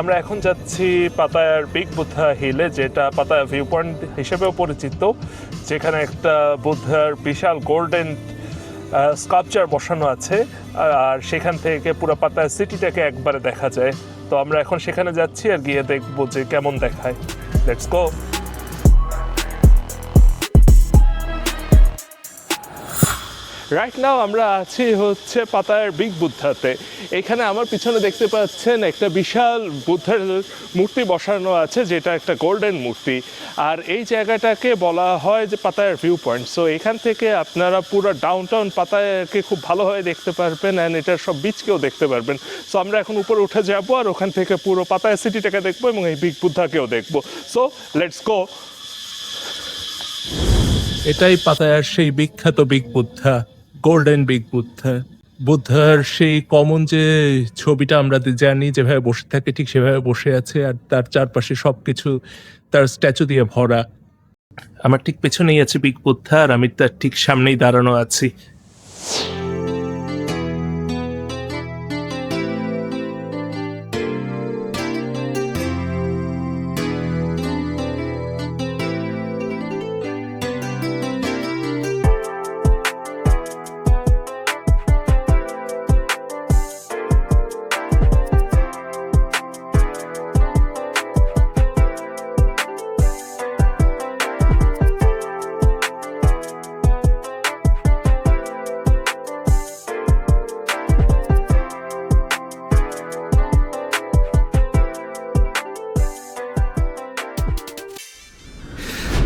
আমরা এখন যাচ্ছি পাতায়ার বিগ বুদ্ধা হিলে, যেটা পাতায়া ভিউ পয়েন্ট হিসেবেও পরিচিত, যেখানে একটা বুদ্ধার বিশাল গোল্ডেন স্কাল্পচার বসানো আছে, আর সেখান থেকে পুরো পাতায়া সিটিটাকে একবারে দেখা যায়। তো আমরা এখন সেখানে যাচ্ছি আর গিয়ে দেখব যে কেমন দেখায়। লেটস গো রাইট নাও আমরা আছি হচ্ছে পাতায়ার বিগ বুদ্ধাতে। এখানে আমার পিছনে দেখতে পাচ্ছেন একটা বিশাল বুদ্ধার মূর্তি বসানো আছে, যেটা একটা গোল্ডেন মূর্তি। আর এই জায়গাটাকে বলা হয় যে পাতায়ার ভিউ পয়েন্ট সো এখান থেকে আপনারা পুরো ডাউন টাউন পাতায়াকে খুব ভালোভাবে দেখতে পারবেন অ্যান্ড এটার সব বিচকেও দেখতে পারবেন। সো আমরা এখন উপরে উঠে যাব আর ওখান থেকে পুরো পাতায়া সিটিটাকে দেখব এবং এই বিগ বুদ্ধাকেও দেখব। সো লেটস গো এটাই পাতায়ার সেই বিখ্যাত big Buddha. Golden big Buddha বুদ্ধার সেই কমন যে ছবিটা আমরা জানি, যেভাবে বসে থাকে, ঠিক সেভাবে বসে আছে আর তার চারপাশে সব কিছু তার স্ট্যাচু দিয়ে ভরা। আমার ঠিক পেছনেই আছে বিগ বুদ্ধা আর আমি তার ঠিক সামনেই দাঁড়ানো আছি।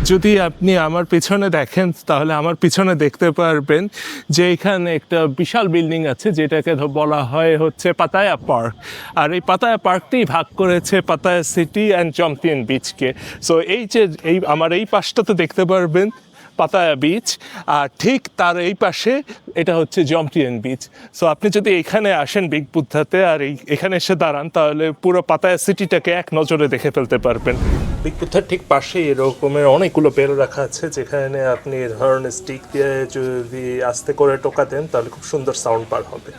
যদি আপনি আমার পিছনে দেখেন, তাহলে আমার পিছনে দেখতে পারবেন যে এখানে একটা বিশাল বিল্ডিং আছে, যেটাকে বলা হয় হচ্ছে পাতায়া পার্ক। আর এই পাতায়া পার্কটি ভাগ করেছে পাতায়া সিটি অ্যান্ড জম্পিয়ন বিচকে। সো এই যে, এই, আমার এই পাশটাতে দেখতে পারবেন পাতায়া বিচ আর ঠিক তার এই পাশে এটা হচ্ছে জমটিয়ান বিচ সো আপনি যদি এখানে আসেন বিগ বুদ্ধাতে আর এই, এখানে এসে দাঁড়ান, তাহলে পুরো পাতায়া সিটিটাকে এক নজরে দেখে ফেলতে পারবেন। বিগ বুদ্ধার ঠিক পাশেই এরকমের অনেকগুলো বেল রাখা আছে, যেখানে আপনি এ ধরনের স্টিক দিয়ে যদি আস্তে করে টোকা দেন, তাহলে খুব সুন্দর সাউন্ড পার হবে।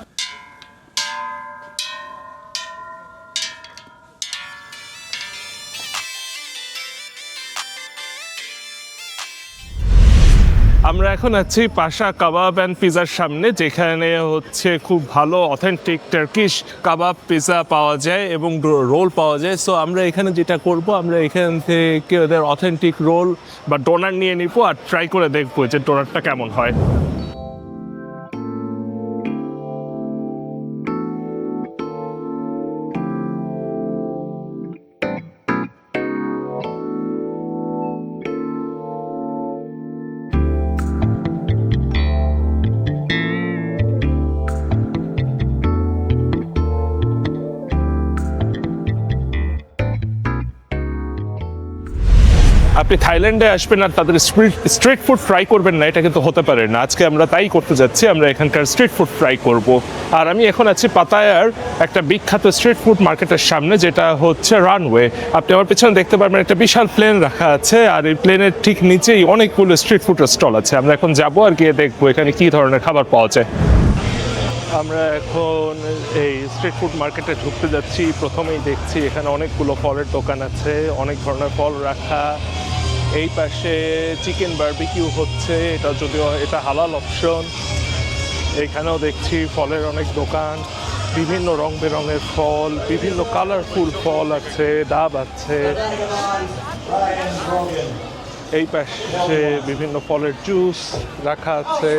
আমরা এখন আছি পাশা কাবাব অ্যান্ড পিজার সামনে, যেখানে হচ্ছে খুব ভালো অথেন্টিক টার্কিশ কাবাব পিজা পাওয়া যায় এবং রোল পাওয়া যায়। সো আমরা এখানে যেটা করব, আমরা এখান থেকে ওদের অথেন্টিক রোল বা ডোনার নিয়ে নিব আর ট্রাই করে দেখব যে ডোনারটা কেমন হয়। আপনি থাইল্যান্ডে আসবেন আর তাদের স্ট্রিট স্ট্রিট ফুড ট্রাই করবেন না, এটা কিন্তু হতে পারে না। আজকে আমরা তাই করতে যাচ্ছি, আমরা এখানকার স্ট্রিট ফুড ট্রাই করব। আর আমি এখন আছি পাতায়ার একটা বিখ্যাত স্ট্রিট ফুড মার্কেটের সামনে, যেটা হচ্ছে রানওয়ে আপনি আমার পেছনে দেখতে পারবেন একটা বিশাল প্লেন রাখা আছে, আর এই প্লেনের ঠিক নিচেই অনেকগুলো স্ট্রিট ফুডের স্টল আছে। আমরা এখন যাব আর গিয়ে দেখব এখানে কী ধরনের খাবার পাওয়া যায়। আমরা এখন এই স্ট্রিট ফুড মার্কেটে ঢুকতে যাচ্ছি, প্রথমেই দেখছি এখানে অনেকগুলো ফলের দোকান আছে, অনেক ধরনের ফল রাখা। এই পাশে চিকেন বারবিকিউ হচ্ছে, এটা যদিও এটা হালাল অপশন। এখানেও দেখছি ফলের অনেক দোকান, বিভিন্ন রং বেরঙের ফল, বিভিন্ন কালারফুল ফল আছে, ডাব আছে। এই পাশে বিভিন্ন ফলের জুস রাখা আছে।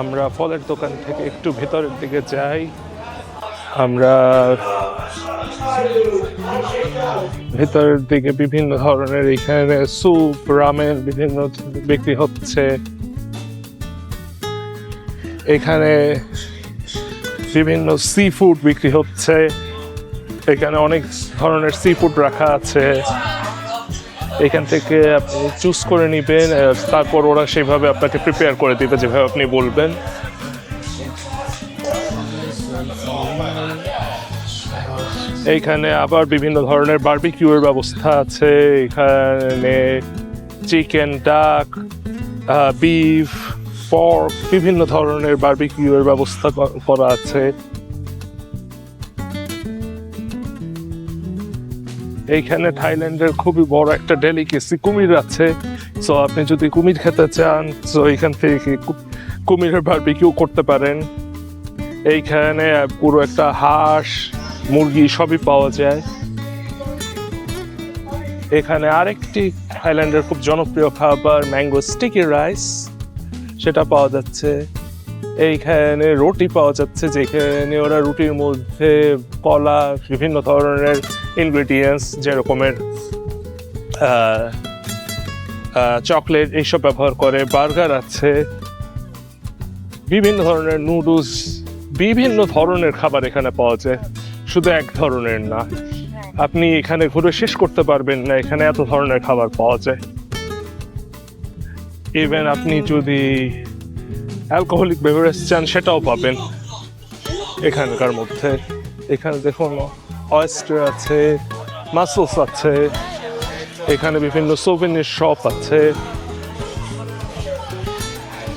আমরা ফলের দোকান থেকে একটু ভেতরের দিকে যাই। আমরা ভেতরের দিকে বিভিন্ন ধরনের এখানে স্যুপ রামেন বিভিন্ন বিক্রি হচ্ছে। এখানে বিভিন্ন সি ফুড বিক্রি হচ্ছে। এখানে অনেক ধরনের সি ফুড রাখা আছে। এখান থেকে আপনি চুজ করে নেবেন তারপর ওরা সেভাবে আপনাকে প্রিপেয়ার করে দিবে, যেভাবে আপনি বলবেন। এইখানে আবার বিভিন্ন ধরনের বারবিকিউর ব্যবস্থা আছে। এখানে চিকেন ডাক বিফ পর্ক বিভিন্ন ধরনের বারবিকিউ এর ব্যবস্থা করা আছে। এইখানে থাইল্যান্ডের খুবই বড় একটা ডেলিকেসি কুমির আছে। সো আপনি যদি কুমির খেতে চান সো এখান থেকে কুমিরের বারবিকিউ করতে পারেন। এইখানে পুরো একটা হাঁস মুরগি সবই পাওয়া যায়। এখানে আরেকটি থাইল্যান্ডের খুব জনপ্রিয় খাবার ম্যাঙ্গো স্টিকি রাইস সেটা পাওয়া যাচ্ছে। এইখানে রুটি পাওয়া যাচ্ছে, যেখানে ওরা রুটির মধ্যে কলা, বিভিন্ন ধরনের ইনগ্রেডিয়েন্টস যেরকমের চকলেট এইসব ব্যবহার করে বার্গার আছে, বিভিন্ন ধরনের নুডলস বিভিন্ন ধরনের খাবার এখানে পাওয়া যায়। শুধু এক ধরনের না। আপনি এখানে ঘুরে শেষ করতে পারবেন না এখানে এত ধরনের খাবার পাওয়া যায়। ইভেন আপনি যদি অ্যালকোহলিক বেভারেজ চান সেটাও পাবেন। এখানকার মধ্যে। এখানে দেখুন অয়েস্টার আছে মাসলস আছে। এখানে বিভিন্ন সোভেনের শপ আছে।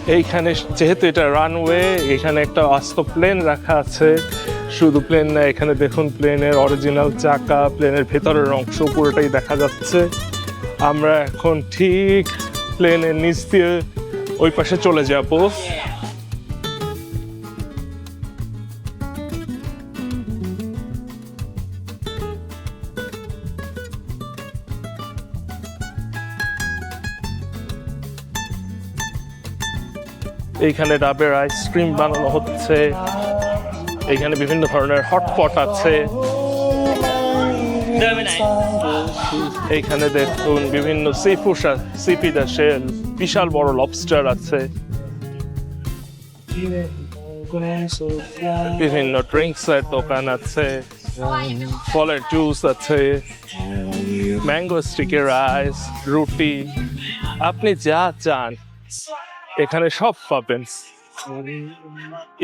এইখানে যেহেতু এটা রানওয়ে এখানে একটা আস্ত প্লেন রাখা আছে। শুধু প্লেন না, এখানে দেখুন প্লেনের অরিজিনাল চাকা প্লেনের ভেতরের অংশ পুরোটাই দেখা যাচ্ছে। আমরা এখন ঠিক প্লেনের নিচ দিয়ে ওই পাশে চলে যাব। এইখানে ডাবের আইসক্রিম বানানো হচ্ছে। এইখানে বিভিন্ন ধরনের হটপট আছে। এইখানে দেখুন বিভিন্ন সি ফুড সিপিড আছে বিশাল বড় লবস্টার আছে। বিভিন্ন ড্রিঙ্কস এর দোকান আছে। ফলের জুস আছে। ম্যাঙ্গো স্টিকের রাইস রুটি। আপনি যা চান। এখানে সব পাবেন।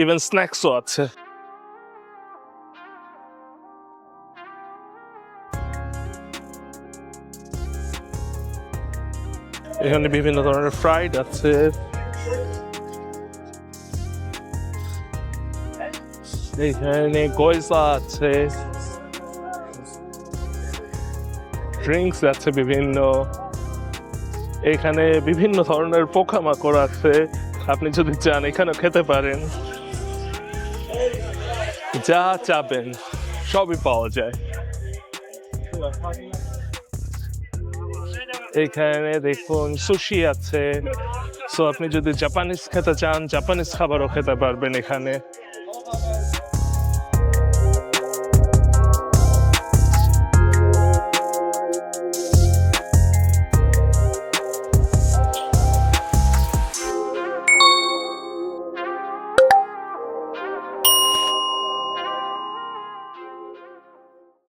ইভেন স্ন্যাক্সও আছে। এখানে বিভিন্ন ধরনের ফ্রাইড আছে। এখানে গয়সা আছে। ড্রিঙ্কস আছে বিভিন্ন। এখানে বিভিন্ন ধরনের পোকামাকড় আছে। আপনি যদি চান এখানে খেতে পারেন। যা চাবেন, সবই পাওয়া যায়। এখানে দেখুন, সুশি আছে। সো আপনি যদি জাপানিজ খেতে চান জাপানিজ খাবারও খেতে পারবেন এখানে।